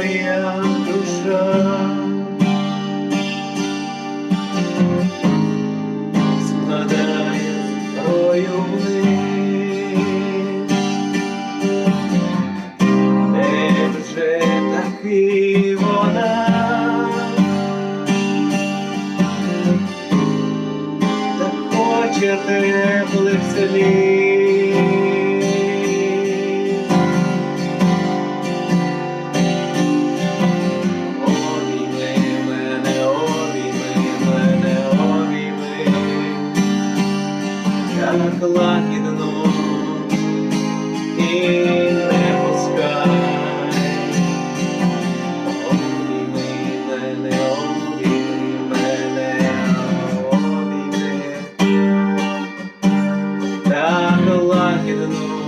Моя душа складає зброю вниз. Невже таки вона так хоче теплих слів? так лагідно і не пускай, обійми мене, обійми мене, обійми, так лагідно.